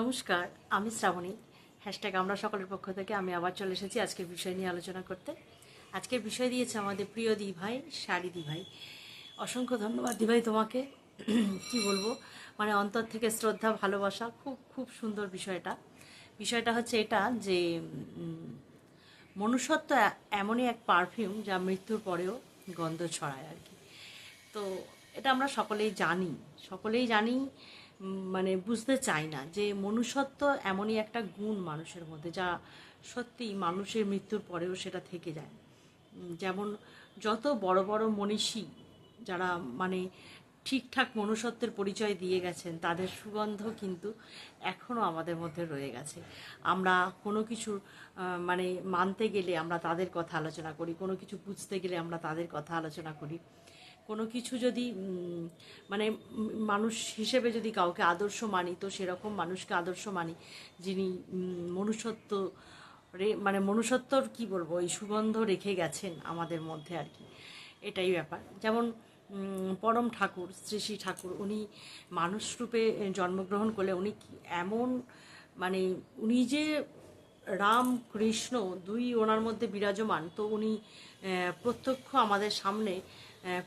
নমস্কার, আমি শ্রাবণী। হ্যাশট্যাগ আমরা সকলের পক্ষ থেকে আমি আবার চলে এসেছি আজকের বিষয় নিয়ে আলোচনা করতে। আজকের বিষয় দিয়েছে আমাদের প্রিয় দি ভাই শাড়ি দি ভাই অসংখ্য ধন্যবাদ দি ভাই তোমাকে। কি বলব? মানে অন্তর থেকে শ্রদ্ধা, ভালোবাসা, খুব খুব সুন্দর বিষয়টা। বিষয়টা হচ্ছে এটা যে মনুষ্যত্ব এমনই এক পারফিউম যা মৃত্যুর পরেও গন্ধ ছড়ায় আর কি। তো এটা আমরা সকলেই জানি। সকলেই জানি মানে বুঝতে চাই না যে মনুষ্যত্ব এমনই একটা গুণ মানুষের মধ্যে যা সত্যি মানুষের মৃত্যুর পরেও সেটা থেকে যায়। যেমন যত বড় বড় মনীষী যারা মানে ঠিকঠাক মনুষ্যত্বের পরিচয় দিয়ে গেছেন, তাদের সুগন্ধ কিন্তু এখনও আমাদের মধ্যে রয়ে গেছে। আমরা কোনো কিছু মানে মানতে গেলে আমরা তাদের কথা আলোচনা করি, কোনো কিছু বুঝতে গেলে আমরা তাদের কথা আলোচনা করি। কোনো কিছু যদি মানে মানুষ হিসেবে যদি কাউকে আদর্শ মানি, তো সেরকম মানুষকে আদর্শ মানি যিনি মনুষ্যত্ব রে মানে মনুষ্যত্বর, কি বলব, এই সুগন্ধ রেখে গেছেন আমাদের মধ্যে আর কি। এটাই ব্যাপার। যেমন পরম ঠাকুর, শ্রী শ্রী ঠাকুর, উনি মানুষ রূপে জন্মগ্রহণ করলে উনি এমন মানে উনি যে রাম কৃষ্ণ দুই ওনার মধ্যে বিরাজমান, তো উনি প্রত্যক্ষ আমাদের সামনে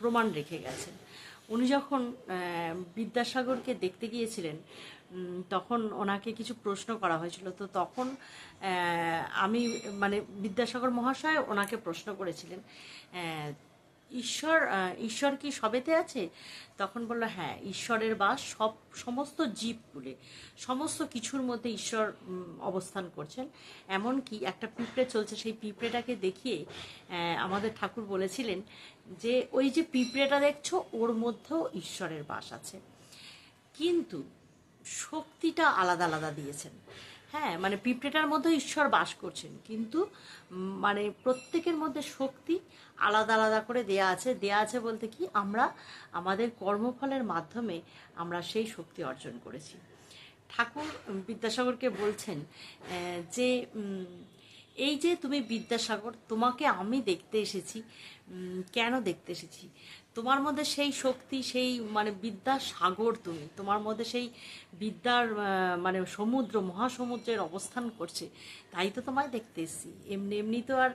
প্রমাণ রেখে গেছেন। উনি যখন বিদ্যাসাগরকে দেখতে গিয়েছিলেন তখন ওনাকে কিছু প্রশ্ন করা হয়েছিল। তো তখন আমি মানে বিদ্যাসাগর মহাশয় ওনাকে প্রশ্ন করেছিলেন ঈশ্বর ঈশ্বর কি সবেতে আছে? তখন বলল হ্যাঁ ঈশ্বরের বাস সব, সমস্ত জীবগুলে, সমস্ত কিছুর মধ্যে ঈশ্বর অবস্থান করছেন। এমন কি একটা পিঁপড়ে চলছে, সেই পিঁপড়েটাকে দেখিয়ে আমাদের ঠাকুর বলেছিলেন যে, ওই যে পিঁপড়েটা দেখছ, ওর মধ্যেও ঈশ্বরের বাস আছে। কিন্তু শক্তিটা আলাদা আলাদা দিয়েছেন। হ্যাঁ মানে পিঁপড়েটার মধ্যে ঈশ্বর বাস করছেন। কিন্তু মানে প্রত্যেকের মধ্যে শক্তি আলাদা আলাদা করে দেয়া আছে। দেয়া আছে বলতে কি, আমরা, আমাদের কর্মফলের মাধ্যমে আমরা সেই শক্তি অর্জন করেছি। ঠাকুর বিদ্যাসাগরকে বলছেন যে এই যে তুমি বিদ্যাসাগর, তোমাকে আমি দেখতে এসেছি কেন দেখতে এসেছি? তোমার মধ্যে সেই শক্তি, সেই মানে বিদ্যার সাগর তুমি। তোমার মধ্যে সেই বিদ্যার মানে সমুদ্র, মহাসমুদ্রের অবস্থান করছে। তাই তো তোমায় দেখতে এসেছি। এমনি এমনি তো আর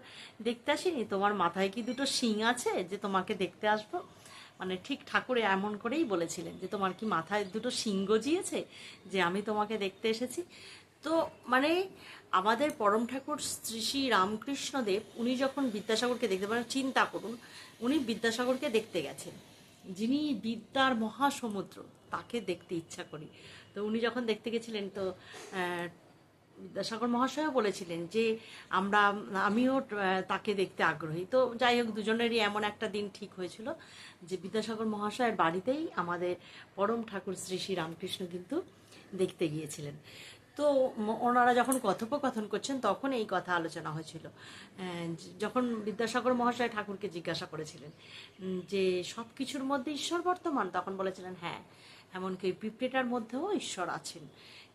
দেখতে আসিনি। তোমার মাথায় কি দুটো শিং আছে যে তোমাকে দেখতে আসব? মানে ঠিক ঠাকুরে এমন করেই বলেছিলেন যে তোমার কি মাথায় দুটো শিং গজিয়েছে যে আমি তোমাকে দেখতে এসেছি? তো মানে আমাদের পরম ঠাকুর শ্রী শ্রী রামকৃষ্ণদেব, উনি যখন বিদ্যাসাগরকে দেখতে পারেন চিন্তা করুন, উনি বিদ্যাসাগরকে দেখতে গেছেন। যিনি বিদ্যার মহাসমুদ্র, তাকে দেখতে ইচ্ছা করি। তো উনি যখন দেখতে গেছিলেন, তো বিদ্যাসাগর মহাশয়ও বলেছিলেন যে, আমরা, আমিও তাকে দেখতে আগ্রহী। তো যাই হোক, দুজনেরই এমন একটা দিন ঠিক হয়েছিল যে, বিদ্যাসাগর মহাশয়ের বাড়িতেই আমাদের পরম ঠাকুর শ্রী শ্রী রামকৃষ্ণ কিন্তু দেখতে গিয়েছিলেন। তো ওনারা যখন কথোপকথন করছেন, তখন এই কথা আলোচনা হয়েছিল। যখন বিদ্যাসাগর মহাশয় ঠাকুরকে জিজ্ঞাসা করেছিলেন যে সব কিছুর মধ্যে ঈশ্বর বর্তমান, তখন বলেছিলেন হ্যাঁ এমনকি পিঁপড়েটার মধ্যেও ঈশ্বর আছেন।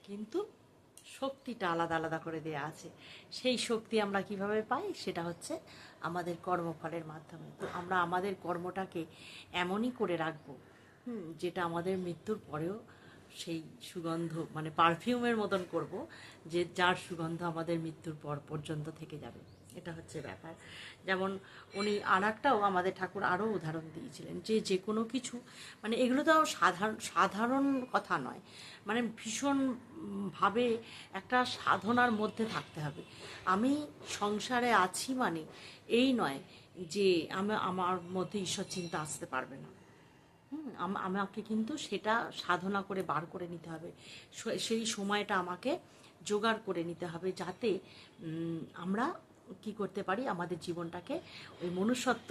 কিন্তু শক্তিটা আলাদা আলাদা করে দেয়া আছে। সেই শক্তি আমরা কীভাবে পাই, সেটা হচ্ছে আমাদের কর্মফলের মাধ্যমে। তো আমরা আমাদের কর্মটাকে এমনই করে রাখব যেটা আমাদের মৃত্যুর পরেও সেই সুগন্ধ মানে পারফিউমের মতন করব যে যার সুগন্ধ আমাদের মৃত্যুর পর পর্যন্ত থেকে যাবে। এটা হচ্ছে ব্যাপার। যেমন উনি আর একটাও আমাদের ঠাকুর আরও উদাহরণ দিয়েছিলেন যে যে কোনো কিছু মানে এগুলো তো সাধারণ সাধারণ কথা নয় মানে ভীষণ উম, ভাবে একটা সাধনার মধ্যে থাকতে হবে। আমি সংসারে আছি মানে এই নয় যে আমি আমার মধ্যে ঈশ্বর চিন্তা আসতে পারবে না। আমাকে কিন্তু সেটা সাধনা করে বার করে নিতে হবে। সেই সময়টা আমাকে জোগাড় করে নিতে হবে যাতে আমরা কি করতে পারি, আমাদের জীবনটাকে ওই মনুষ্যত্ব,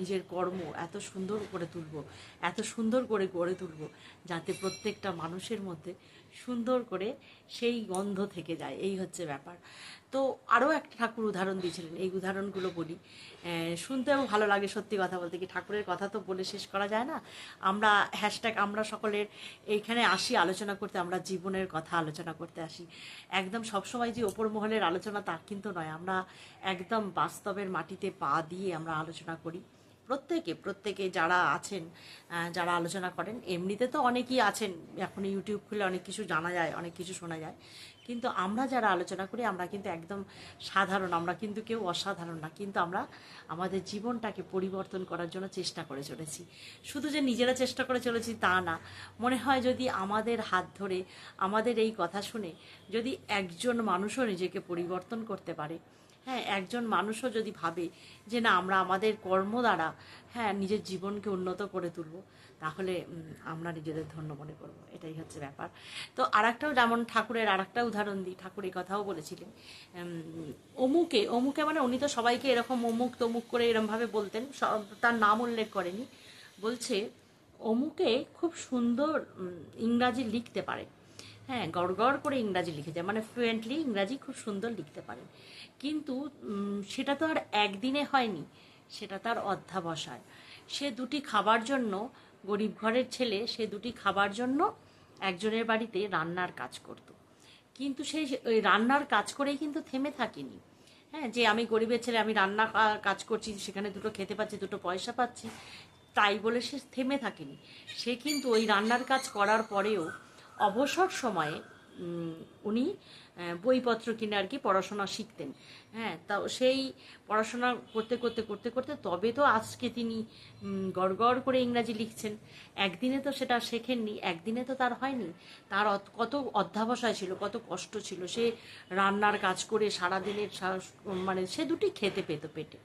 নিজের কর্ম এত সুন্দর করে তুলব, এত সুন্দর করে গড়ে তুলব, যাতে প্রত্যেকটা মানুষের মধ্যে সুন্দর করে সেই গন্ধ থেকে যায়। এই হচ্ছে ব্যাপার। তো আরও একটা ঠাকুর উদাহরণ দিয়েছিলেন। এই উদাহরণগুলো বলি। শুনতেও ভালো লাগে সত্যি কথা বলতে কি ঠাকুরের কথা তো বলে শেষ করা যায় না। আমরা হ্যাশট্যাগ আমরা সকলের এইখানে আসি, আলোচনা করতে, আমরা জীবনের কথা আলোচনা করতে আসি। একদম সবসময় যে ওপর মহলের আলোচনা তা কিন্তু নয়। আমরা একদম বাস্তবের মাটিতে পা দিয়ে আমরা আলোচনা করি। প্রত্যেকে প্রত্যেকে যারা আছেন যারা আলোচনা করেন, এমনিতে তো অনেকেই আছেন এখন ইউটিউব খুলে অনেক কিছু জানা যায়, অনেক কিছু শোনা যায়। কিন্তু আমরা যারা আলোচনা করি, আমরা কিন্তু একদম সাধারণ, আমরা কিন্তু কেউ অসাধারণ না। কিন্তু আমরা আমাদের জীবনটাকে পরিবর্তন করার জন্য চেষ্টা করে চলেছি। শুধু যে নিজেরা চেষ্টা করে চলেছি তা না। মনে হয় যদি আমাদের হাত ধরে, আমাদের এই কথা শুনে যদি একজন মানুষও নিজেকে পরিবর্তন করতে পারে হ্যাঁ একজন মানুষও যদি ভাবে যে না, আমরা আমাদের কর্ম দ্বারা হ্যাঁ নিজের জীবনকে উন্নত করে তুলব তাহলে আমরা নিজেদের ধন্য মনে করব। এটাই হচ্ছে ব্যাপার। তো আর একটাও যেমন ঠাকুরের আর একটা উদাহরণ দিই, ঠাকুর এই কথাও বলেছিলেন। অমুকে অমুকে মানে উনি তো সবাইকে এরকম অমুক তমুক করে এরমভাবে বলতেন, সব- তার নাম উল্লেখ করেনি। বলছে, অমুকে খুব সুন্দর ইংরাজি লিখতে পারে। হ্যাঁ গড় গড় করে ইংরাজি লিখে যায় মানে ফ্লুয়েন্টলি ইংরাজি খুব সুন্দর লিখতে পারেন কিন্তু সেটা তো আর একদিনে হয়নি, সেটা তার অধ্যাবসায়। সে দুটি খাবার জন্য গরিব ঘরের ছেলে, সে দুটি খাবার জন্য একজনের বাড়িতে রান্নার কাজ করত। কিন্তু সেই ওই রান্নার কাজ করেই কিন্তু থেমে থাকেনি। হ্যাঁ যে আমি গরিবের ছেলে, আমি রান্না কাজ করছি, সেখানে দুটো খেতে পাচ্ছি, দুটো পয়সা পাচ্ছি, তাই বলে সে থেমে থাকেনি। সে কিন্তু ওই রান্নার কাজ করার পরেও অবসর সময়ে উনি বইপত্র কিনে আর কি পড়াশোনা শিখতেন। হ্যাঁ তা সেই পড়াশোনা করতে করতে করতে করতে তবে তো আজকে তিনি উম, গড় গড় করে ইংরাজি লিখছেন। একদিনে তো সেটা শেখেননি একদিনে তো তার হয়নি। তার কত অধ্যাবসায় ছিল কত কষ্ট ছিল। সে রান্নার কাজ করে সারাদিনের মানে সে দুটি খেতে পেত পেটে।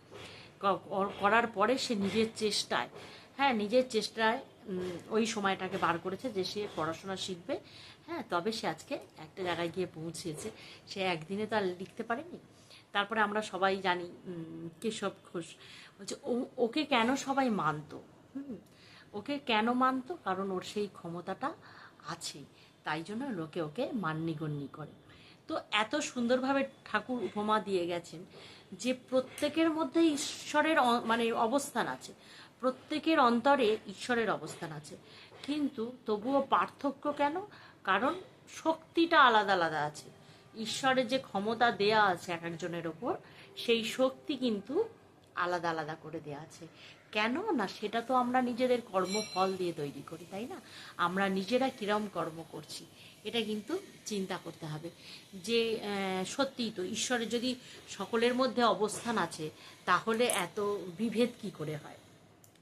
করার পরে সে নিজের চেষ্টায় হ্যাঁ নিজের চেষ্টায় ওই সময়টাকে বার করেছে যে সে পড়াশোনা শিখবে। হ্যাঁ তবে সে আজকে একটা জায়গায় গিয়ে পৌঁছেছে। সে একদিনে তো আর লিখতে পারেনি। তারপরে আমরা সবাই জানি কেশব ঘোষ বলছে, ও- ওকে কেন সবাই মানতো? ওকে কেন মানতো? কারণ ওর সেই ক্ষমতাটা আছে। তাই জন্য লোকে ওকে মান্যিগণ্যি করে। তো এত সুন্দরভাবে ঠাকুর উপমা দিয়ে গেছেন যে প্রত্যেকের মধ্যে ঈশ্বরের মানে অবস্থান আছে। প্রত্যেকের অন্তরে ঈশ্বরের অবস্থান আছে। কিন্তু তবুও পার্থক্য কেন? কারণ শক্তিটা আলাদা আলাদা আছে। ঈশ্বরের যে ক্ষমতা দেয়া আছে এক একজনের ওপর, সেই শক্তি কিন্তু আলাদা আলাদা করে দেয়া আছে। কেন? না, সেটা তো আমরা নিজেদের কর্মফল দিয়ে তৈরি করি, তাই না? আমরা নিজেরা কিরম কর্ম করছি, এটা কিন্তু চিন্তা করতে হবে। যে সত্যিই তো ঈশ্বরের যদি সকলের মধ্যে অবস্থান আছে, তাহলে এত বিভেদ কি করে হয়?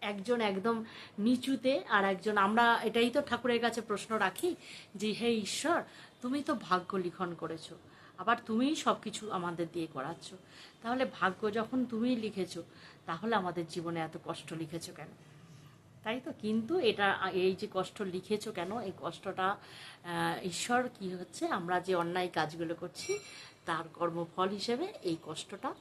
একজন একদম নিচুতে আর একজন, আমরা এটাই তো ঠাকুরের কাছে প্রশ্ন রাখি যে, হে ঈশ্বর, তুমি তো ভাগ্য লিখন করেছ, আবার তুমিই সব কিছু আমাদের দিয়ে করাচ্ছ। তাহলে ভাগ্য যখন তুমিই লিখেছ, তাহলে আমাদের জীবনে এত কষ্ট লিখেছ কেন? তাই তো? কিন্তু এটা, এই যে কষ্ট লিখেছ কেন, এই কষ্টটা ঈশ্বর কি হচ্ছে, আমরা যে অন্যায় কাজগুলো করছি, তার কর্মফল হিসেবে এই কষ্টটা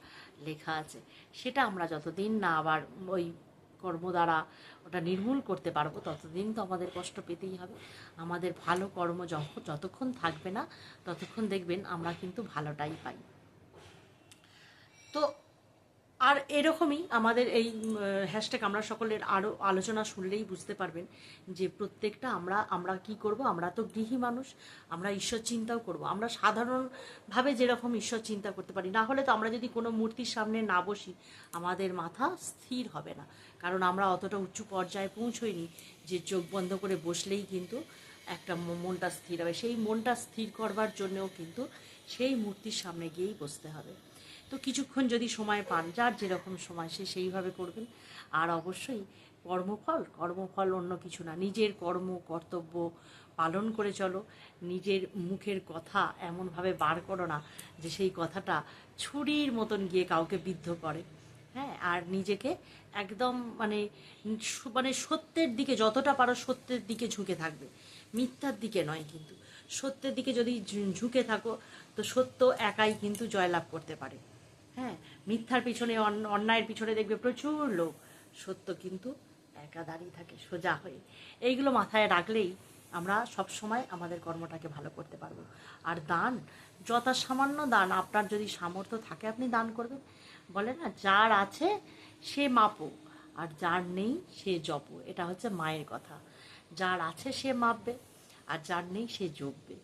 লেখা আছে। সেটা আমরা যতদিন না আবার ওই কর্ম দ্বারা ওটা নির্মূল করতে পারব, ততদিন তো আমাদের কষ্ট পেতেই হবে। আমাদের ভালো কর্ম যখন যতক্ষণ থাকবে না, ততক্ষণ দেখবেন আমরা কিন্তু ভালোটাই পাই। তো আর এরকমই আমাদের এই হ্যাশট্যাগ আমরা সকলের আরও আলোচনা শুনলেই বুঝতে পারবেন যে প্রত্যেকটা আমরা আমরা কি করব? আমরা তো গৃহী মানুষ, আমরা ঈশ্বর চিন্তাও করব। আমরা সাধারণভাবে যেরকম ঈশ্বর চিন্তা করতে পারি, না হলে তো আমরা যদি কোনো মূর্তির সামনে না বসি, আমাদের মাথা স্থির হবে না। কারণ আমরা অতটা উচ্চ পর্যায়ে পৌঁছইনি যে চোখ বন্ধ করে বসলেই কিন্তু একটা মনটা স্থির হবে। সেই মনটা স্থির করবার জন্যও কিন্তু সেই মূর্তির সামনে গিয়েই বসতে হবে। তো কিছুক্ষণ যদি সময় পান, যার যেরকম সময় সে সেইভাবে করবেন। আর অবশ্যই কর্মফল কর্মফল অন্য কিছু না। নিজের কর্ম, কর্তব্য পালন করে চলো। নিজের মুখের কথা এমনভাবে বার করো না যে সেই কথাটা ছুরির মতন গিয়ে কাউকে বিদ্ধ করে। হ্যাঁ আর নিজেকে একদম মানে মানে সত্যের দিকে যতটা পারো সত্যের দিকে ঝুঁকে থাকবে। মিথ্যার দিকে নয় কিন্তু। সত্যের দিকে যদি ঝুঁকে থাকো, তো সত্য একাই কিন্তু জয়লাভ করতে পারে। হ্যাঁ মিথ্যার পিছনে, অন- অন্যায়ের পিছনে দেখবে প্রচুর লোক। সত্য কিন্তু একা দাঁড়িয়ে থাকে, সোজা হয়ে। এইগুলো মাথায় রাখলেই আমরা সব সময় আমাদের কর্মটাকে ভালো করতে পারব। আর দান যথা সামান্য দান, আপনার যদি সামর্থ্য থাকে আপনি দান করবেন। বলে না, যার আছে সে মাপো, আর যার নেই সে জপো। এটা হচ্ছে মায়ের কথা। যার আছে সে মাপবে, আর যার নেই সে জপবে।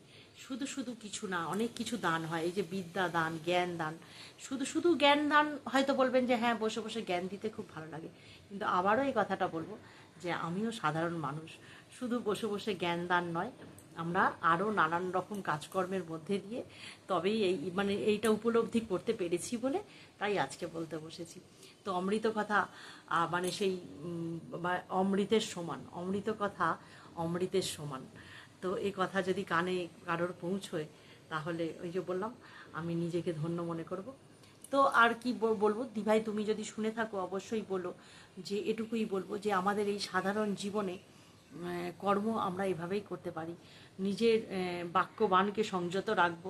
শুধু শুধু কিছু না, অনেক কিছু দান হয়। এই যে বিদ্যা দান, জ্ঞান দান, শুধু শুধু জ্ঞান দান হয়তো বলবেন যে হ্যাঁ বসে বসে জ্ঞান দিতে খুব ভালো লাগে। কিন্তু আবারও এই কথাটা বলব যে আমিও সাধারণ মানুষ, শুধু বসে বসে জ্ঞান দান নয়, আমরা আরও নানান রকম কাজকর্মের মধ্যে দিয়ে তবেই এই মানে এইটা উপলব্ধি করতে পেরেছি বলে তাই আজকে বলতে বসেছি। তো অমৃত কথা মানে সেই অমৃতের সমান, অমৃত কথা অমৃতের সমান। তো এই কথা যদি কানে কারোর পৌঁছয়, তাহলে ওই যে বললাম, আমি নিজেকে ধন্য মনে করব। তো আর কি বলব? দিভাই, তুমি যদি শুনে থাকো, অবশ্যই বলো যে, এটুকুই বলব যে, আমাদের এই সাধারণ জীবনে কর্ম আমরা এভাবেই করতে পারি। নিজের আহ, বাক্যবাণকে সংযত রাখব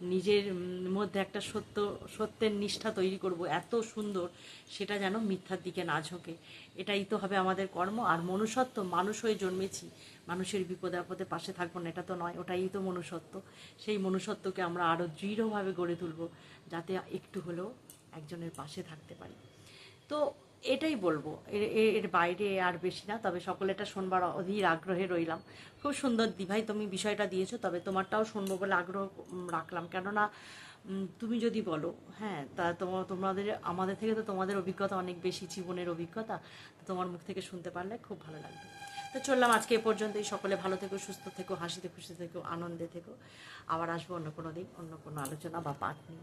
নিজের মধ্যে একটা সত্য সত্যের নিষ্ঠা তৈরি করব এত সুন্দর সেটা যেন মিথ্যার দিকে না ঝোঁকে। এটাই তো হবে আমাদের কর্ম আর মনুষ্যত্ব মানুষ হয়ে জন্মেছি মানুষের বিপদে আপদে পাশে থাকব না এটা তো নয় ওটাই তো মনুষ্যত্ব। সেই মনুষ্যত্বকে আমরা আরও দৃঢ়ভাবে গড়ে তুলব যাতে একটু হলেও একজনের পাশে থাকতে পারি। তো এটাই বলব। এর- বাইরে আর বেশি না, তবে সকলে এটা শোনবার অধীর আগ্রহে রইলাম। খুব সুন্দর দিভাই, তুমি বিষয়টা দিয়েছ, তবে তোমারটাও শুনব বলে আগ্রহ রাখলাম। কেননা তুমি যদি বলো হ্যাঁ তা তোমার তোমাদের, আমাদের থেকে তো তোমাদের অভিজ্ঞতা অনেক বেশি, জীবনের অভিজ্ঞতা তোমার মুখ থেকে শুনতে পারলে খুব ভালো লাগবে। তো চললাম আজকে এ পর্যন্তই। সকলে ভালো থেকো, সুস্থ থেকো, হাসিতে খুশি থেকো, আনন্দে থেকো। আবার আসব অন্য কোনো দিন, অন্য কোনো আলোচনা বা পাঠ নিয়ে।